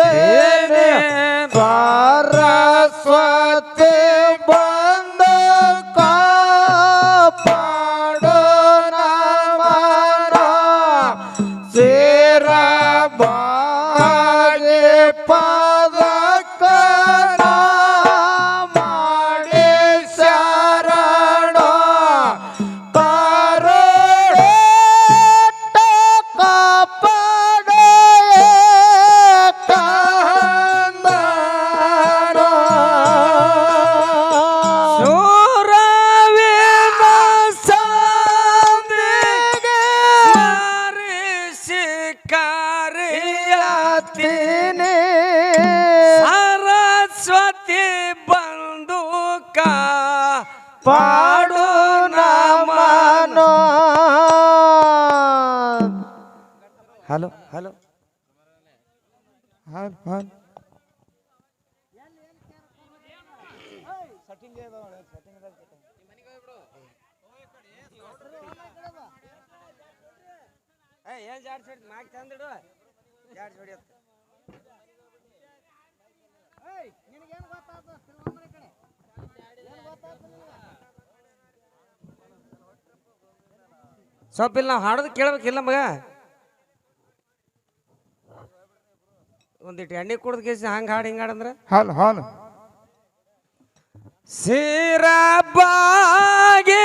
Hey. ಪಾಡು ನಮನೋ. Hello hello. ಏನ್ ಜಾಡ್ಸಿ Mach ತಂದಿಡು. ಜಾಡ್ಸಿ ಹೊಡಿಯತ್ತ ಸ್ವಲ್ಪ ಇಲ್ಲಿ ನಾವು ಹಾಡೋದು ಕೇಳ್ಬೇಕಿಲ್ಲ ಮಗ ಒಂದಿಟ್ಟು ಎಣ್ಣೆ ಕುಡ್ದು ಕೇಸಿ ಹಂಗೆ ಹಾಡು ಹಿಂಗೆ ಹಾಡಂದ್ರೆ ಹಾಲ್ ಹಾಲ್ ಸಿರಬಾಗಿ ಪದಕನ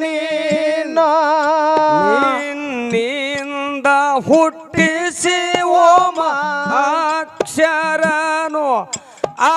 ನೀನು ನಿನ್ನಿಂದ ಹುಟ್ಟಿಸಿ ಓಮ ಅಕ್ಷರನು ಆ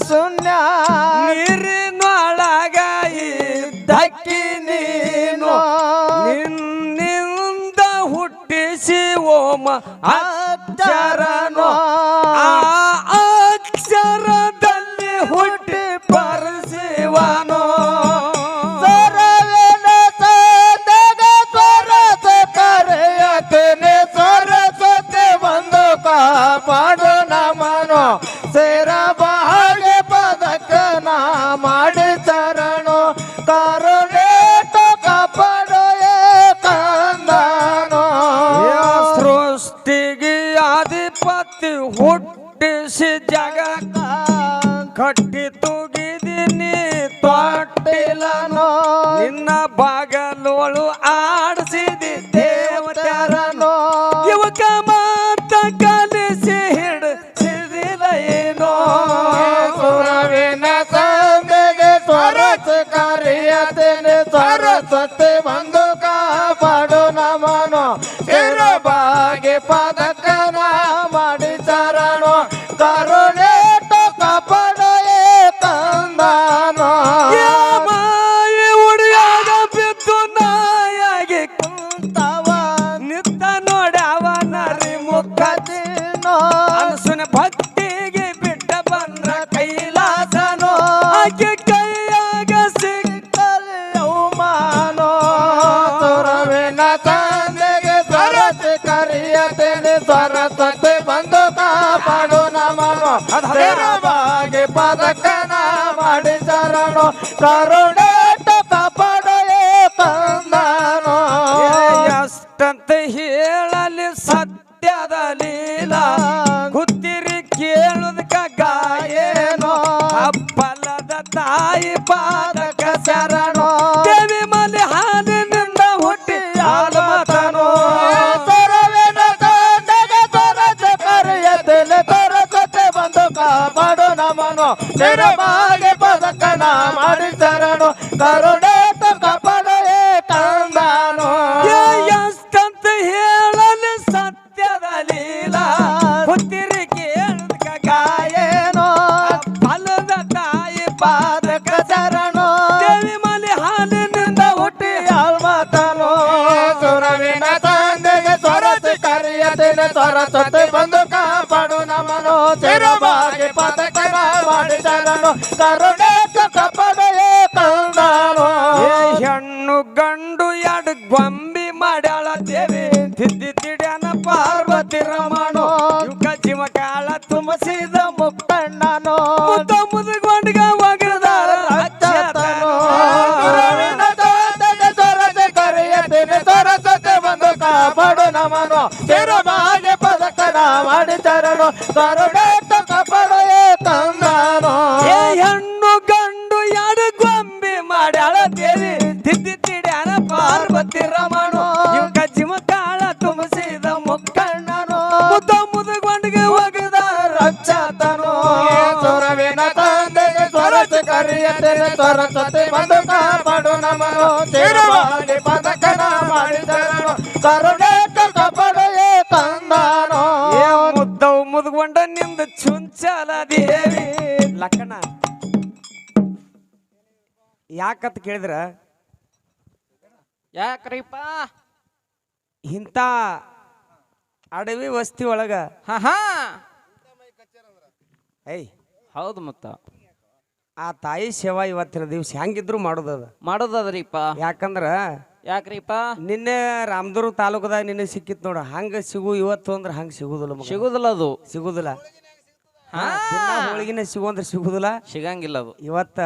ಶೂನ್ಯ ಮಾಡಿ ಇದ್ದಕ್ಕಿ ತರುಣೆ ನಿನ್ನಿಂದ ಹುಟ್ಟಿಸಿ ಓಮ ಅಕ್ಷರನು ಕಾಪಾಡು ನಮನು ಕಾಪಾಡು ನಮನು ಬಾಗಿ ಪದಕನ ಮಾಡಿ ಚರಣೋ ಕರುಣೆ ಕಾಪಾಡು ಕಂದನೋ ಮಾಯಿ ಉಡಿಯಾಗ ಬಿದ್ದು ನಾಯಾಗಿ ತವ ನಿತ್ತ ನೋಡ್ಯಾವ ನರಿ ಮುಖ ಕದಿನೋ ಅನಸುನ ಭಕ್ತಿಗೆ ಬಿಟ್ಟ ಬಂದ್ರ ಕೈಲಾಸನೋ. ಆಕೆ ನಮನು ಬಾಗಿ ಪದಕನ ಮಾಡಿ ಚರಣೋ ಕರುಣೆ ಸರಸ್ವತಿ ಬಂದು ಕಾಪಾಡು ನಮನು ಬಾಗಿ ಪದಕನ ಮಾಡಿ ಚರಣೋ ಕರುಣೆ ಕಾಪಾಡು ಕಂದನೋ ಏ ಹೆಣ್ಣು ಗಂಡು ಎಡ್ ಗೊಂಬಿ ಮಾಡ್ಯಾಳ ದೇವಿ ತಿದ್ದಿ ನಮನು ಬಾಗಿ ಪದಕನ ಮಾಡಿ ಚರಣೋ ಕರುಣೆ ಕಾಪಾಡು ಕಂದನೋ ಏ ಹೆಣ್ಣು ಗಂಡು ಎರಡು ಗೊಂಬಿ ಮಾಡ್ಯಾಳ ದೇವಿ ತಿದ್ದಿ ತಿಡ್ಯಾನ ಪಾರ್ವತಿ ರಮಣು. ಯುಗ ಜೀವ ಕಾಳ ತುಂಬಿಸಿದ ಮುಕ್ಕಣ್ಣನು. ಮುದ್ದ ಮುದುಗೊಂಡಿಗೆ ಒಗದಾರ ರಕ್ಷತನು. ಸುರವಿನ ತಂದೆಗೆ ಸರಸ ಕರಿಯತೇನೆ. ಸರಸ್ವತಿ ಬಂದು ಕಾಪಾಡು ನಮನು. ತಿರುವಾಗಿ ಚರಣೋ ಕರುಣೆ ಕಾಪಾಡು ಕಂದನೋ ಏ ಮುದ್ದವು ಮುದ್ಕೊಂಡ ನಿಂದ ಚುಂಚಲ ದೇವಿ ಲಕ್ಕಣ ಯಾಕಂತ ಕೇಳಿದ್ರ? ಯಾಕ್ರೀಪ ಇಂಥ ಅಡವಿ ವಸ್ತಿ ಒಳಗ. ಹಾ ಹಾ. ಏಯ್ ಹೌದು ಮತ್ತ. ಆ ತಾಯಿ ಸೇವಾ ಇವತ್ತಿನ ದಿವ್ಸ ಹೆಂಗಿದ್ರು ಮಾಡೋದದ? ಮಾಡೋದದ್ರಿಪ್ಪ. ಯಾಕಂದ್ರ ಯಾಕ್ರಿಪ್ಪ? ನಿನ್ನೆ ರಾಮದುರ್ಗ ತಾಲೂಕದಾಗ ನಿನ್ನೆ ಸಿಕ್ಕಿತ್ ನೋಡ. ಹಂಗ ಸಿಗು ಇವತ್ತು ಅಂದ್ರೆ ಹಂಗ ಸಿಗುದಿಲ್ಲ ಮಗ. ಸಿಗುದಿಲ್ಲ ಅದು. ಸಿಗುದಿಲ್ಲ. ಹಾ, ದಿನಾ ಹೋಳಿಗೆನೆ ಸಿಗು ಅಂದ್ರೆ ಸಿಗುದಿಲ್ಲ. ಸಿಗಂಗಿಲ್ಲ ಅದು. ಇವತ್ತ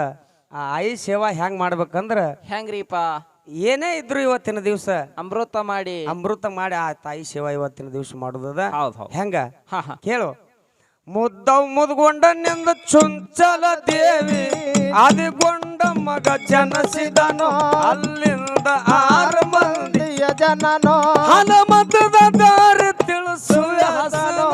ಆ ಆಯಿ ಸೇವಾ ಹೆಂಗ್ ಮಾಡ್ಬೇಕಂದ್ರ ಹೆಂಗ್ರಿಪ್ಪ? ಏನೇ ಇದ್ರು ಇವತ್ತಿನ ದಿವಸ ಅಮೃತ ಮಾಡಿ. ಅಮೃತ ಮಾಡಿ ಆ ತಾಯಿ ಸೇವಾ ಇವತ್ತಿನ ದಿವಸ ಮಾಡುದದ ಹೌದ್ ಹೌದ್. ಹೆಂಗ? ಹಾ ಹಾ. ಕೇಳು. ಮುದ್ದವ್ ಮುದ್ಗೊಂಡನಿಂದ ಚುಂಚಲ ದೇವಿ ಆದಿಗೊಂಡ ಮಗ ಜನಸಿದನು. ಅಲ್ಲಿಂದ ಆರು ಮಂದಿ ಮಂದಿಯ ಜನನೋ. ಹನುಮತದ ದಾರಿ ತಿಳಿಸುವೆ ಹಸನು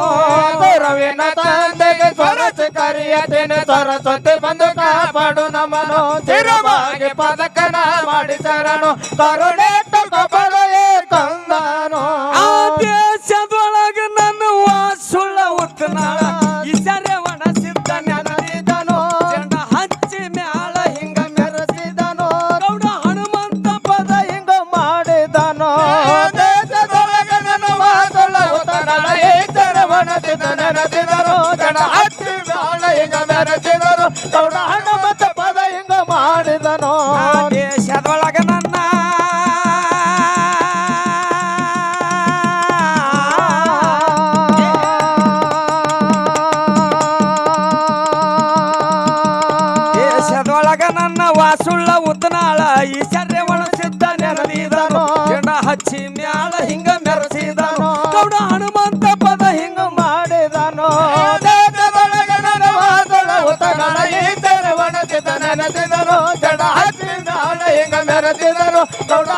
ರವಿನ ತಂದೆಗೆ ಕರಿಯ ಕರಿಯತೇನೆ ಸರಸ್ವತಿ ಬಂದು ಕಾಪಾಡು ನಮನು ತಿರುವಾಗಿ ಪದಕನ ಮಾಡಿ ಚರಣು ಕರುಣೆ দৌড়ো